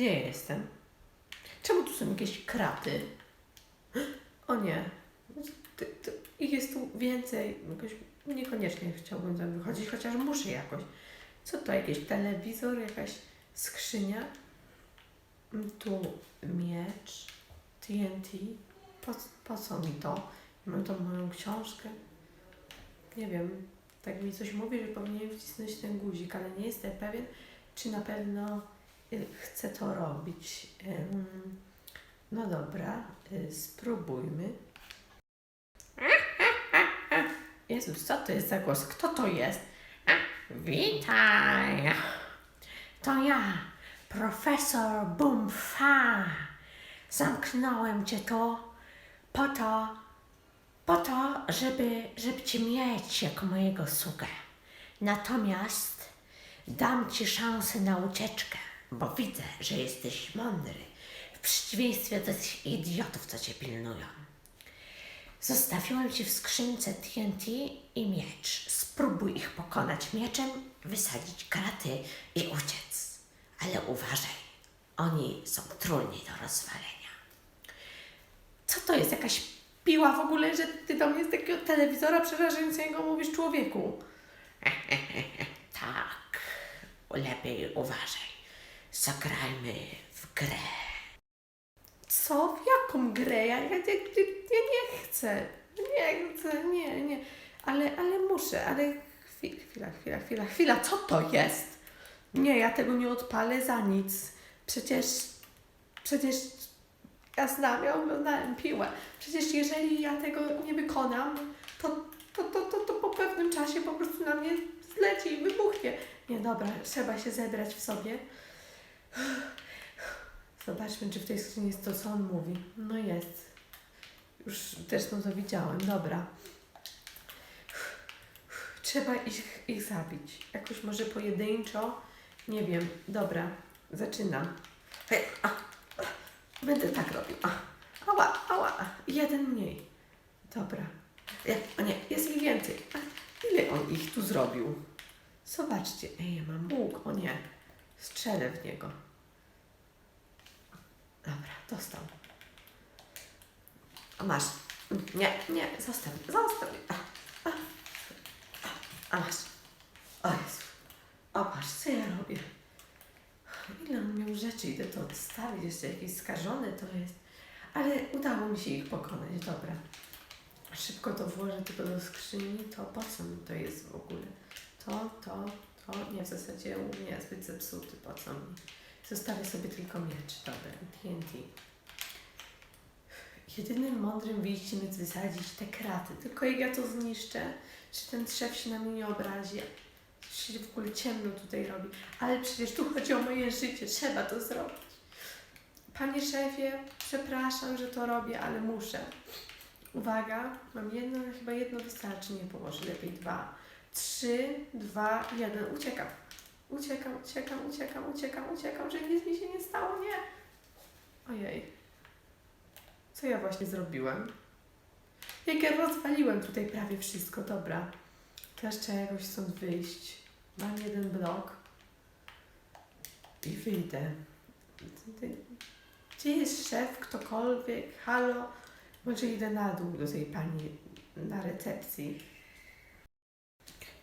Ja jestem? Czemu tu są jakieś kraty? O nie. Ich jest tu więcej. Jakoś niekoniecznie chciałbym tam wychodzić, chociaż muszę jakoś. Co to? Jakiś telewizor? Jakaś skrzynia? Mm, Tu miecz. TNT. Po, po co mi to? Mam tą moją książkę. Nie wiem. Tak mi coś mówi, że powinienem wcisnąć ten guzik, ale nie jestem pewien, czy na pewno chcę to robić. No dobra, y, spróbujmy. Jezus, co to jest za głos? Kto to jest? Witaj! To ja, profesor Bumfa. Zamknąłem cię tu po to, po to, żeby, żeby cię mieć jako mojego sługę. Natomiast dam ci szansę na ucieczkę, bo widzę, że jesteś mądry, w przeciwieństwie do tych idiotów, co cię pilnują. Zostawiłem ci w skrzynce TNT i miecz. Spróbuj ich pokonać mieczem, wysadzić kraty i uciec. Ale uważaj, oni są trudni do rozwalenia. Co to jest? Jakaś piła w ogóle, że ty do mnie z takiego telewizora przerażającego mówisz człowieku? tak, lepiej uważaj. Zagrajmy w grę. Co? W jaką grę? Ja, ja, ja, ja nie chcę. Nie chcę, nie, nie. Ale, ale muszę, ale chwila, chwila, chwila, chwila, chwila. Co to jest? Nie, ja tego nie odpalę za nic. Przecież, przecież ja znam, ja oglądałem piłę. Przecież jeżeli ja tego nie wykonam, to, to, to, to, to po pewnym czasie po prostu na mnie zleci i wybuchnie. Nie, dobra, trzeba się zebrać w sobie. Zobaczmy, czy w tej skrzyni jest to, co on mówi. No jest. Już też no to widziałem, dobra. Trzeba ich, ich zabić. Jakoś może pojedynczo. Nie wiem. Dobra, zaczynam. Hej, a, Będę tak robił. A, ała, ała. Jeden mniej. Dobra. Ja, o nie, jest ich więcej. A, ile on ich tu zrobił? Zobaczcie. Ej, ja mam łuk. O nie. Strzelę w niego. Dobra, dostał. A masz. Nie, nie, zostaw, zostaw. A, a, a masz. O Jezu. O, patrz, co ja robię. Ile on miał rzeczy, idę to odstawić, jeszcze jakieś skażone to jest. Ale udało mi się ich pokonać, dobra. Szybko to włożę tylko do skrzyni, to po co mi to jest w ogóle? To, to, to, nie, w zasadzie u mnie zbyt zepsuty, po co mi? Zostawię sobie tylko miecz, dobra, TNT. Jedynym mądrym wyjściem jest wysadzić te kraty. Tylko jak ja to zniszczę, czy ten szef się na mnie nie obrazi, się w ogóle ciemno tutaj robi. Ale przecież tu chodzi o moje życie, trzeba to zrobić. Panie szefie, przepraszam, że to robię, ale muszę. Uwaga, mam jedno, chyba jedno wystarczy, nie położę, lepiej dwa. Trzy, dwa, jeden, uciekam. Uciekam, uciekam, uciekam, uciekam, uciekam, że nic mi się nie stało, nie. Ojej. Co ja właśnie zrobiłem? Jak ja rozwaliłem tutaj prawie wszystko, dobra. Teraz trzeba jakoś stąd wyjść. Mam jeden blok. I wyjdę. Gdzie jest szef, ktokolwiek? Halo? Może idę na dół do tej pani na recepcji.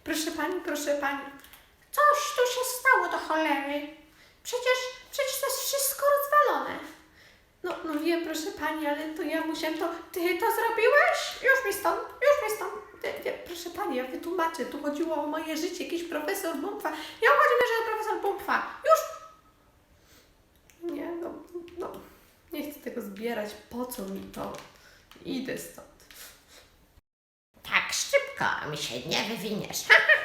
Proszę pani, proszę pani. Coś tu się stało do cholery. Przecież, przecież to jest wszystko rozwalone. No, no wiem, proszę pani, ale to ja musiałem to... Ty to zrobiłeś? Już mi stąd, już mi stąd. Proszę pani, ja wytłumaczę. Tu chodziło o moje życie. Jakiś profesor Bumpfa. Obchodzi mnie, że profesor Bumpfa. Już! Nie, no, no. Nie chcę tego zbierać. Po co mi to? Idę stąd. Szybko mi się nie wywiniesz.